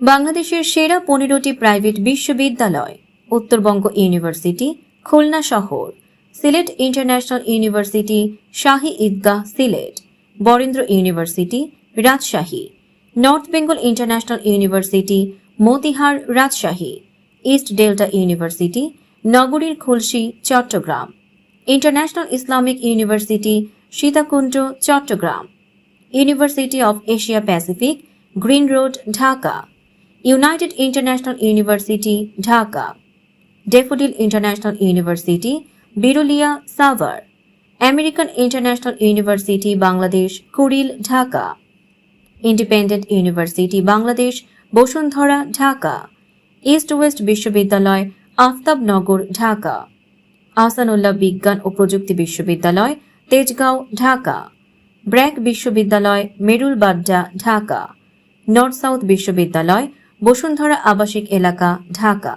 বাংলাদেশের সেরা পনেরোটি প্রাইভেট বিশ্ববিদ্যালয়, উত্তরবঙ্গ ইউনিভার্সিটি, খুলনা শহর, Sylhet International University, Shahi Idgah, Sylhet, Barendra University, Rajshahi, North Bengal International University, Motihar, Rajshahi, East Delta University, নগরীর Khulshi, Chittagong, International Islamic University, Sitakunda, Chittagong, University of Asia Pacific, Green Road, Dhaka. United International University Dhaka Daffodil International University Birulia Savar American International University Bangladesh Kuril Dhaka Independent University Bangladesh Bashundhara Dhaka East West বিশ্ববিদ্যালয় আফতাবনগর ঢাকা আহসানুল্লাহ বিজ্ঞান ও প্রযুক্তি বিশ্ববিদ্যালয় তেজগাঁও ঢাকা ব্র্যাক বিশ্ববিদ্যালয় Merul Badda Dhaka north south বিশ্ববিদ্যালয় বসুন্ধরা আবাসিক এলাকা ঢাকা।